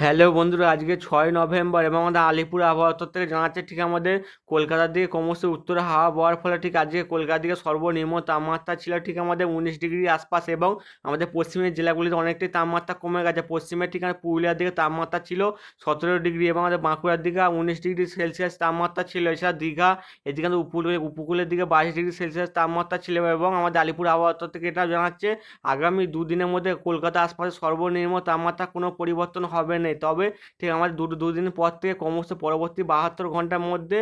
Hello বন্ধুরা, আজকে ছয় নভেম্বর এবং আমাদের আলিপুর আবহাওয়া দপ্তর থেকে জানাচ্ছে ঠিক আমাদের কলকাতার দিকে ক্রমশ উত্তরে হাওয়া বওয়ার ফলে ঠিক আজকে কলকাতার দিকে সর্বনিম্ন তাপমাত্রা ছিল ঠিক আমাদের উনিশ ডিগ্রি আশপাশ এবং আমাদের পশ্চিমের জেলাগুলিতে অনেকটাই তাপমাত্রা কমে গেছে। পশ্চিমের ঠিক পুরুলিয়ার দিকে তাপমাত্রা ছিল সতেরো ডিগ্রি এবং আমাদের বাঁকুড়ার দিকে উনিশ ডিগ্রি সেলসিয়াস তাপমাত্রা ছিল। এছাড়া দীঘা, এদিকে উপকূলে, উপকূলের দিকে বাইশ ডিগ্রি সেলসিয়াস তাপমাত্রা ছিল এবং আমাদের আলিপুর আবহাওয়া দপ্তর থেকে এটা জানাচ্ছে আগামী দুদিনের মধ্যে কলকাতা আশপাশে সর্বনিম্ন তাপমাত্রা কোনো পরিবর্তন হবে না। তবে ঠিক আমাদের দু দুদিন পর থেকে ক্রমশ পরবর্তী বাহাত্তর ঘণ্টার মধ্যে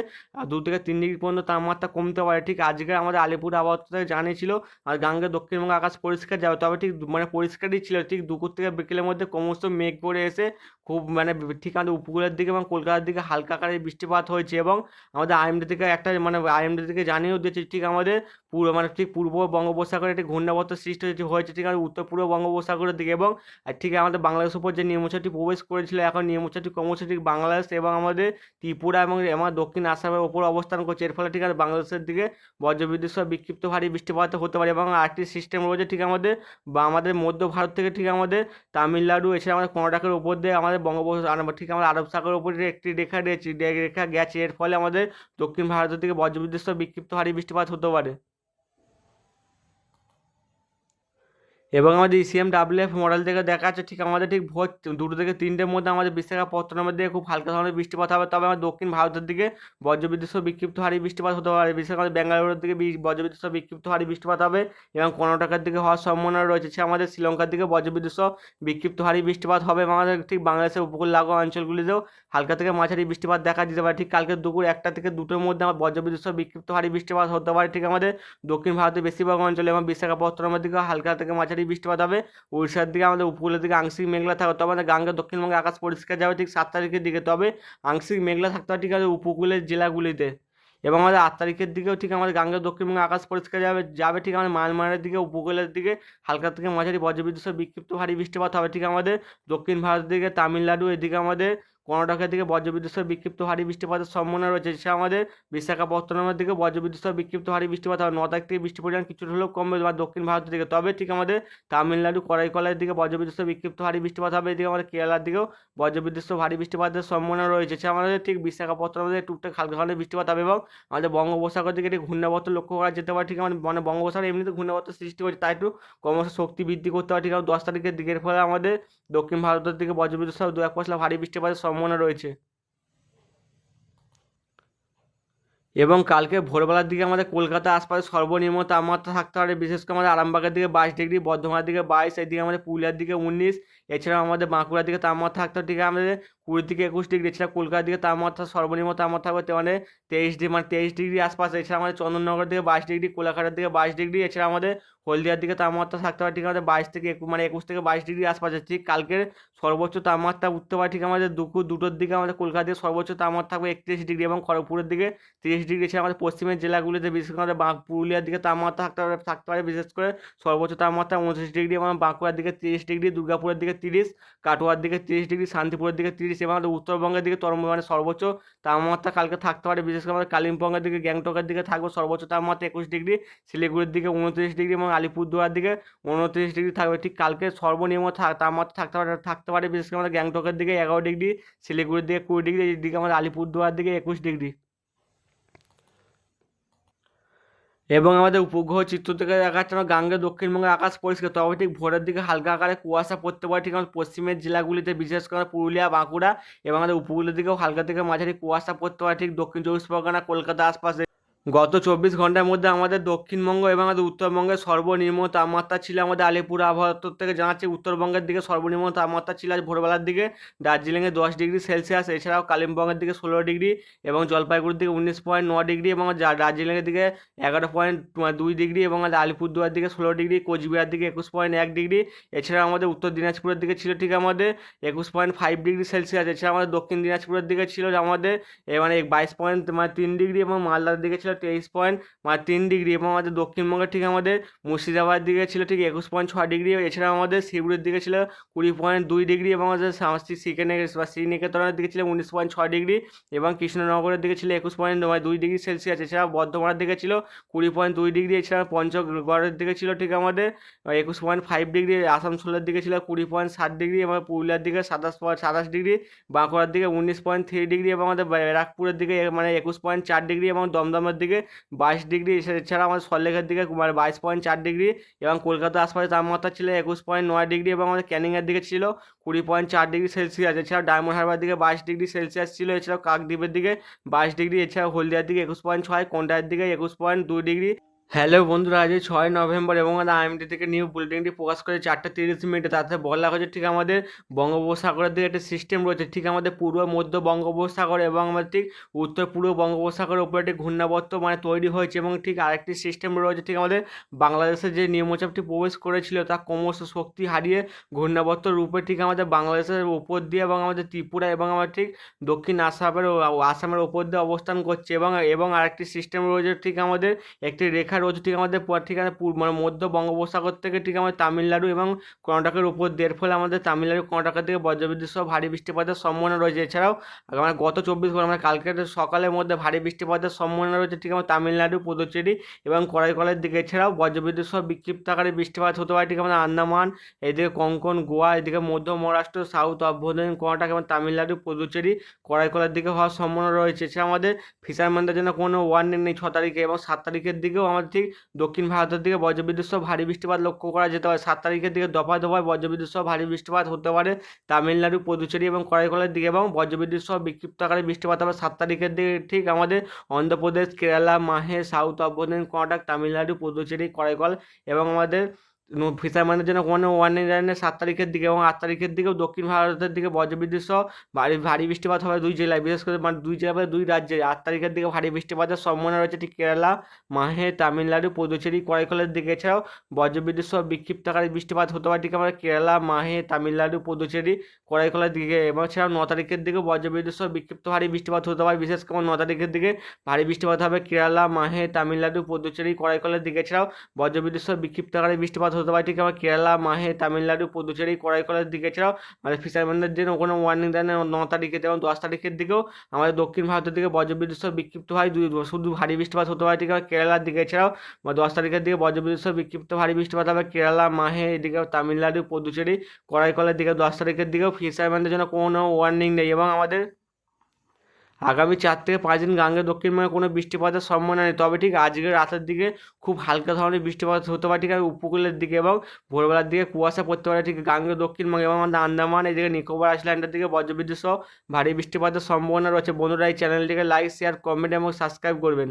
দু থেকে তিন ডিগ্রি পর্যন্ত তাপমাত্রা কমতে পারে। ঠিক আজকে আমাদের আলিপুর আবহাওয়া জানিয়েছিল, আর গাঙ্গে দক্ষিণবঙ্গ আকাশ পরিষ্কার যাবে। তবে ঠিক মানে পরিষ্কারই ছিল। ঠিক দুপুর থেকে বিকেলের মধ্যে ক্রমশ মেঘ করে এসে খুব মানে ঠিক আমাদের উপকূলের দিকে এবং কলকাতার দিকে হালকা আকারে বৃষ্টিপাত হয়েছে এবং আমাদের আইএমডি থেকে একটা মানে আইএমডি থেকে জানিয়েও দিয়েছে, ঠিক আমাদের পুরো মানে ঠিক পূর্ব বঙ্গোপসাগরে একটি ঘূর্ণাবর্ত সৃষ্টি হয়েছে হয়েছে ঠিক আমাদের উত্তর পূর্ব বঙ্গোপসাগরের দিকে এবং ঠিক আমাদের বাংলাদেশ উপর যে নিম্নচাপটি প্রবেশ করেছিল, এখন নিম্নচাপটি ক্রমশ ঠিক বাংলাদেশ এবং আমাদের ত্রিপুরা এবং আমার দক্ষিণ আসামের ওপর অবস্থান করছে। এর ফলে ঠিক আছে বাংলাদেশের দিকে বজ্রবিদ্যুৎ সহ বিক্ষিপ্ত ভারী বৃষ্টিপাত হতে পারে এবং আরেকটি সিস্টেম রয়েছে ঠিক আমাদের বা আমাদের মধ্য ভারত থেকে ঠিক আমাদের তামিলনাড়ু, এছাড়া আমাদের কর্ণাটকের উপর দিয়ে আমাদের বঙ্গোপসাগর ঠিক আমাদের আরব সাগরের উপর একটি রেখা রেখা গেছে। এর ফলে আমাদের দক্ষিণ ভারতের দিকে বজ্রবিদ্যুৎ সহ বিক্ষিপ্ত ভারী বৃষ্টিপাত হতে পারে। এবং আমাদের ইসিএম ডাব্লিউএফ মডেল থেকে দেখা যাচ্ছে ঠিক আমাদের ঠিক ভোর দুটো থেকে তিনটের মধ্যে আমাদের বিশাখাপত্তনমের দিকে খুব হালকা ধরনের বৃষ্টিপাত হবে। তবে আমাদের দক্ষিণ ভারতের দিকে বজ্রবিদ্যুৎ বিক্ষিপ্ত হারি বৃষ্টিপাত হতে পারে। বিশেষ করে ব্যাঙ্গালোরের দিকে বজ্রবিদ্যুৎ বিক্ষিপ্ত হারি বৃষ্টিপাত হবে এবং কর্ণাটকের দিকে হওয়ার সম্ভাবনা রয়েছে। সে আমাদের শ্রীলঙ্কার দিকে বজ্রবিদ্যুৎ বিক্ষিপ্ত হারি বৃষ্টিপাত হবে এবং আমাদের ঠিক বাংলাদেশের উপকূল লাগোয়া অঞ্চলগুলিতেও হালকা থেকে মাঝারি বৃষ্টিপাত দেখা দিতে পারে। ঠিক কালকে দুপুর একটা থেকে দুটোর মধ্যে আমার বজ্রবিদ্যুৎ বিক্ষিপ্ত হারি বৃষ্টিপাত হতে পারে। ঠিক আমাদের দক্ষিণ ভারতের বেশিরভাগ অঞ্চলে এবং বিশাখাপত্তনমের দিকে হালকা থেকে মাঝারি বৃষ্টিপাত হবে উড়িষ্যার দিকে আমাদের, উপকূলের দিকে আংশিক মেঘলা থাকবে। তবে আমাদের গাঙ্গের দক্ষিণবঙ্গে আকাশ পরিষ্কার যাবে ঠিক সাত তারিখের দিকে। তবে আংশিক মেঘলা থাকতে হবে ঠিক আছে উপকূলের জেলাগুলিতে। এবং আমাদের আট তারিখের দিকেও ঠিক আমাদের গাঙ্গের দক্ষিণবঙ্গে আকাশ পরিষ্কার যাবে যাবে ঠিক আমাদের মায়ানমারের দিকে, উপকূলের দিকে, হালকা থেকে মাঝারি বজ্রবিদ্যুৎ বিক্ষিপ্ত ভারী বৃষ্টিপাত হবে ঠিক আমাদের দক্ষিণ ভারতের দিকে, তামিলনাড়ু এদিকে আমাদের কর্ণাটকের দিকে বজ্রবিদ্যুৎ সহ বিক্ষিপ্ত ভারী বৃষ্টিপাতের সম্ভাবনা রয়েছে। সে আমাদের বিশাখাপত্তনমের দিকে বজ্রবিদ্যুৎ সহ বিক্ষিপ্ত ভারী বৃষ্টিপাত হবে ন তারিখ থেকে বৃষ্টি পরিমাণ কিছুটা হলেও কমবে বা দক্ষিণ ভারতের দিকে। তবে ঠিক আমাদের তামিলনাড়ু, করাইকলার দিকে বজ্রবিদ্যুৎ সহ বিক্ষিপ্ত ভারী বৃষ্টিপাত হবে। এদিকে আমাদের কেরালার দিকেও বজ্রবিদ্যুৎ সহ ভারী বৃষ্টিপাতের সম্ভাবনা রয়েছে। সে আমাদের ঠিক বিশাখাপত্তনমের দিকে টুকটাক হালকা হালকা বৃষ্টিপাত হবে এবং আমাদের বঙ্গোপসাগর দিকে একটি ঘূর্ণাবর্ত লক্ষ্য করা যেতে পারে। ঠিক আমাদের মানে বঙ্গোপসাগর এমনিতে ঘূর্ণাবর্ত সৃষ্টি হচ্ছে তাই একটু ক্রমশ শক্তি বৃদ্ধি করতে পারে ঠিক আমাদের দশ তারিখের দিকের ফলে আমাদের দক্ষিণ ভারতের দিকে বজ্রবিদ্যুৎ সহ দু এক পশলা ভারী বৃষ্টিপাতের সম্ভাবনা রয়েছে। এবং কালকে ভোরবেলার দিকে আমাদের কলকাতা আশপাশে সর্বনিম্ন তাপমাত্রা থাকতে পারে, বিশেষ করে আমাদের আরামবাগের দিকে বাইশ ডিগ্রি, বর্ধমানের দিকে বাইশ, এদিকে আমাদের পুরুলিয়ার দিকে উনিশ, এছাড়াও আমাদের বাঁকুড়ার দিকে তাপমাত্রা থাকতে ঠিক আমাদের কুড়ি থেকে একুশ ডিগ্রি, এছাড়া কলকাতার দিকে তাপমাত্রা সর্বনিম্ন তাপমাত্রা থাকবে মানে তেইশ ডিগ্রি মানে তেইশ ডিগ্রি আশপাশে। এছাড়া আমাদের চন্দননগরের দিকে বাইশ ডিগ্রি, কোলাঘাটের দিকে বাইশ ডিগ্রি, এছাড়া আমাদের হলদিয়ার দিকে তাপমাত্রা থাকতে পারে ঠিক আমাদের বাইশ থেকে মানে একুশ থেকে বাইশ ডিগ্রি আশপাশে ঠিক কালকের সর্বোচ্চ তাপমাত্রা উঠতে পারে ঠিক আমাদের দুপুর দুটোর দিকে আমাদের কলকাতা দিকে সর্বোচ্চ তাপমাত্রা থাকবে একত্রিশ ডিগ্রি এবং খড়গপুরের দিকে তিরিশ ডিগ্রি, এছাড়া আমাদের পশ্চিমের জেলাগুলিতে বিশেষ করে আমাদের পুরুলিয়ার দিকে তাপমাত্রা থাকতে পারে থাকতে পারে বিশেষ করে সর্বোচ্চ তাপমাত্রা উনত্রিশ ডিগ্রি এবং বাঁকুড়ার দিকে তিরিশ ডিগ্রি, দুর্গাপুরের দিকে তিরিশ, কাটোয়ার দিকে তিরিশ ডিগ্রি, শান্তিপুরের দিকে তিরিশ এবং আমাদের উত্তরবঙ্গের দিকে তরম মানে সর্বোচ্চ তাপমাত্রা কালকে থাকতে পারে। বিশেষ করে আমাদের কালিম্পংয়ের দিকে, গ্যাংটকের দিকে থাকবে সর্বোচ্চ তাপমাত্রা একুশ ডিগ্রি, শিলিগুড়ির দিকে উনত্রিশ ডিগ্রি এবং আলিপুরদুয়ার দিকে উনত্রিশ ডিগ্রি থাকবে। ঠিক কালকে সর্বনিম্ন তাপমাত্রা থাকতে পারে থাকতে পারে। বিশেষ করে আমাদের গ্যাংটকের দিকে এগারো ডিগ্রি, শিলিগুড়ির দিকে কুড়ি ডিগ্রি, এদিকে আমাদের আলিপুরদুয়ার দিকে একুশ ডিগ্রি। এবং আমাদের উপগ্রহ চিত্র থেকে দেখা যাচ্ছে আমার গাঙ্গের দক্ষিণবঙ্গের আকাশ পরিষ্কার। তবে ঠিক ভোরের দিকে হালকা আকারে কুয়াশা পড়তে পারে। ঠিক আমাদের পশ্চিমের জেলাগুলিতে, বিশেষ করে পুরুলিয়া, বাঁকুড়া এবং আমাদের উপকূলের দিকেও হালকা থেকে মাঝারি কুয়াশা পড়তে পারে। ঠিক দক্ষিণ চব্বিশ পরগনা কলকাতা আশপাশে গত চব্বিশ ঘণ্টার মধ্যে আমাদের দক্ষিণবঙ্গ এবং আমাদের উত্তরবঙ্গের সর্বনিম্ন তাপমাত্রা ছিল আমাদের আলিপুর আবহাওয়া থেকে জানাচ্ছে, উত্তরবঙ্গের দিকে সর্বনিম্ন তাপমাত্রা ছিল আজ ভোরবেলার দিকে, দার্জিলিংয়ে দশ ডিগ্রি সেলসিয়াস, এছাড়াও কালিম্পংয়ের দিকে ষোলো ডিগ্রি এবং জলপাইগুড়ির দিকে উনিশ পয়েন্ট ন ডিগ্রি এবং দার্জিলিংয়ের দিকে এগারো পয়েন্ট দুই ডিগ্রি এবং আলিপুরদুয়ার দিকে ষোলো ডিগ্রি, কোচবিহার দিকে একুশ পয়েন্ট এক ডিগ্রি এছাড়া আমাদের উত্তর দিনাজপুরের দিকে ছিল ঠিক আমাদের একুশ পয়েন্ট ফাইভ ডিগ্রি সেলসিয়াস এছাড়া আমাদের দক্ষিণ দিনাজপুরের দিকে ছিল আমাদের মানে বাইশ পয়েন্ট তিন ডিগ্রি এবং মালদার দিকে ছিল তেইশ পয়েন্ট মানে তিন ডিগ্রি এবং আমাদের দক্ষিণবঙ্গে ঠিক আমাদের মুর্শিদাবাদ দিকে ছিল ঠিক একুশ পয়েন্ট ছয় ডিগ্রি এছাড়া আমাদের শিবুরের দিকে ছিল কুড়ি পয়েন্ট দুই ডিগ্রি এবং আমাদের সামস্তি সিকেনে বা শ্রীনিকেতনের দিকে ছিল উনিশ পয়েন্ট ছয় ডিগ্রি এবং কৃষ্ণনগরের দিকে ছিল একুশ পয়েন্ট দুই ডিগ্রি সেলসিয়াস এছাড়া বর্ধমানের দিকে ছিল কুড়ি পয়েন্ট দুই ডিগ্রি এছাড়া পঞ্চগড়ের দিকে ছিল ঠিক আমাদের একুশ পয়েন্ট ফাইভ ডিগ্রি আসানসোলের দিকে ছিল কুড়ি পয়েন্ট সাত ডিগ্রি এবং পুরুলিয়ার দিকে সাতাশ পয়েন্ট সাতাশ ডিগ্রি বাঁকুড়ার দিকে উনিশ পয়েন্ট থ্রি ডিগ্রি এবং আমাদের ব্যারাকপুরের দিকে মানে একুশ পয়েন্ট চার ডিগ্রি এবং দমদমের দিকে বাইশ ডিগ্রি এছাড়া আমাদের সল্লেখের দিকে মানে বাইশ পয়েন্ট চার ডিগ্রি এবং কলকাতার আশপাশে তাপমাত্রা ছিল একুশ পয়েন্ট নয় ডিগ্রি এবং আমাদের ক্যানিংয়ের দিকে ছিল কুড়ি পয়েন্ট চার ডিগ্রি সেলসিয়াস। এছাড়াও ডায়মন্ড হারবার দিকে বাইশ ডিগ্রি সেলসিয়াস ছিল, এছাড়াও কাকদ্বীপের দিকে বাইশ ডিগ্রি, এছাড়াও হলদিয়ার দিকে একুশ পয়েন্ট ছয় কোন্ডার দিকে একুশ পয়েন্ট দুই ডিগ্রি হ্যালো বন্ধুরা, আজ ছয় নভেম্বর এবং আমাদের আইএমডি থেকে নিউ বুলেটিনটি প্রকাশ করে চারটে তিরিশ মিনিটে। তাতে বলা হয়েছে ঠিক আমাদের বঙ্গোপসাগরের দিকে একটা সিস্টেম রয়েছে। ঠিক আমাদের পূর্ব, মধ্য বঙ্গোপসাগর এবং আমাদের ঠিক উত্তর, পূর্ব বঙ্গোপসাগরের উপরে একটি ঘূর্ণাবর্ত মানে তৈরি হয়েছে এবং ঠিক আরেকটি সিস্টেম রয়েছে ঠিক আমাদের বাংলাদেশে যে নিম্নচাপটি প্রবেশ করেছিল, তা ক্রমশ শক্তি হারিয়ে ঘূর্ণাবর্ত রূপে ঠিক আমাদের বাংলাদেশের উপর দিয়ে এবং আমাদের ত্রিপুরা এবং আমাদের ঠিক দক্ষিণ আসামের আসামের ওপর দিয়ে অবস্থান করছে এবং এবং আরেকটি সিস্টেম রয়েছে ঠিক আমাদের একটি রেখা রয়েছে ঠিক আমাদের ঠিক আছে মানে মধ্য বঙ্গোপসাগর থেকে ঠিক আমাদের তামিলনাড়ু এবং কর্ণাটকের উপর। এর ফলে আমাদের তামিলনাড়ু, কর্ণাটকের দিকে বজ্রবিদ্যুৎ সহ ভারী বৃষ্টিপাতের সম্ভাবনা রয়েছে। এছাড়াও আমার গত চব্বিশ ঘণ্টা মানে কালকের সকালের মধ্যে ভারী বৃষ্টিপাতের সম্ভাবনা রয়েছে ঠিক আমাদের তামিলনাড়ু, পুদুচেরি এবং করাইকলের দিকে। এছাড়াও বজ্রবিদ্যুৎ সহ বিক্ষিপ্ত আকারে বৃষ্টিপাত হতে পারে ঠিক আমাদের আন্দামান, এদিকে কঙ্কন, গোয়া, এদিকে মধ্য মহারাষ্ট্র, সাউথ অভ্যন্তরীণ কর্ণাটক এবং তামিলনাড়ু, পুদুচেরি করাইকলের দিকে হওয়ার সম্ভাবনা রয়েছে। এছাড়া আমাদের ফিশারম্যানদের জন্য কোনো ওয়ার্নিং নেই, ছ তারিখে এবং সাত তারিখের দিকেও আমাদের ঠিক দক্ষিণ ভারতের দিকে বজ্রবিদ্যুৎ সহ ভারী বৃষ্টিপাত লক্ষ্য করা যেতে পারে। সাত তারিখের দিকে দফায় দফায় বজ্রবিদ্যুৎ সহ ভারী বৃষ্টিপাত হতে পারে তামিলনাড়ু, পুদুচেরি এবং করাইকলের দিকে এবং বজ্রবিদ্যুৎ সহ বিক্ষিপ্ত আকারে বৃষ্টিপাত হবে। সাত তারিখের দিকে ঠিক আমাদের অন্ধ্রপ্রদেশ, কেরালা, মাহে, সাউথ অভ্যন্তরীণ কর্ণাটক, তামিলনাড়ু, পুদুচেরি করাইকল এবং আমাদের ফিশারম্যানদের জন্য কোনো ওয়ার্নিং জানে সাত তারিখের দিকে এবং আট তারিখের দিকেও দক্ষিণ ভারতের দিকে বজ্রবিদ্যুৎ সহ ভারী ভারী বৃষ্টিপাত হবে দুই জেলায়। বিশেষ করে মানে দুই জেলায় দুই রাজ্যে। আট তারিখের দিকে ভারী বৃষ্টিপাতের সম্ভাবনা রয়েছে। ঠিক কেরালা, মাহে, তামিলনাড়ু, পুদুচেরি করাইকলের দিকে। এছাড়াও বজ্রবিদ্যুৎ সহ বিক্ষিপ্ত আকারে বৃষ্টিপাত হতে পারে। ঠিক আমরা কেরালা, মাহে, তামিলনাড়ু, পুদুচেরি করাইকলের দিকে। এবং এছাড়াও ন তারিখের দিকে বজ্রবিদ্যুৎ সহ বিক্ষিপ্ত ভারী বৃষ্টিপাত হতে পারে। বিশেষ করে ন তারিখের দিকে ভারী বৃষ্টিপাত হবে কেরালা, মাহে, তামিলনাড়ু, পুদুচেরি করাইকলের দিকে। এছাড়াও বজ্রবিদ্যুৎ সহ বিক্ষিপ্ত আকারে বৃষ্টিপাত হতে পারে ঠিক আমরা কেরালা, মাহে, তামিলনাড়ু, পুদুচেরি করাইকলের দিকে এছাড়াও আমাদের ফিশারম্যানদের জন্য কোনো ওয়ার্নিং দেয় না তারিখে এবং দশ তারিখের দিকেও আমাদের দক্ষিণ ভারতের দিকে বজ্রবিদ্যুৎ বিক্ষিপ্ত হয়। শুধু ভারী বৃষ্টিপাত হতে পারে ঠিক আছে কেরালার দিকে এছাড়াও দশ তারিখের দিকে বজ্রবিদ্যুৎ বিক্ষিপ্ত ভারী বৃষ্টিপাত হবে। কেরালা, মাহে, এদিকে তামিলনাড়ু, পুদুচেরি করাইকলের দিকে দশ তারিখের দিকেও ফিশারম্যানদের জন্য কোনো ওয়ার্নিং নেই এবং আমাদের আগামী চার থেকে পাঁচ দিন গাঙ্গে দক্ষিণবঙ্গে কোনো বৃষ্টিপাতের সম্ভাবনা নেই। তবে ঠিক আজকের রাতের দিকে খুব হালকা ধরনের বৃষ্টিপাত হতে পারে ঠিক আর উপকূলের দিকে এবং ভোরবেলার দিকে কুয়াশা পড়তে পারে ঠিক গাঙ্গে দক্ষিণবঙ্গে এবং আমাদের আন্দামান, এদিকে নিকোবর আইল্যান্ডের দিকে বজ্রবিদ্যুৎ সহ ভারী বৃষ্টিপাতের সম্ভাবনা রয়েছে। বন্ধুরা, এই চ্যানেলটিকে লাইক শেয়ার কমেন্ট এবং সাবস্ক্রাইব করবেন।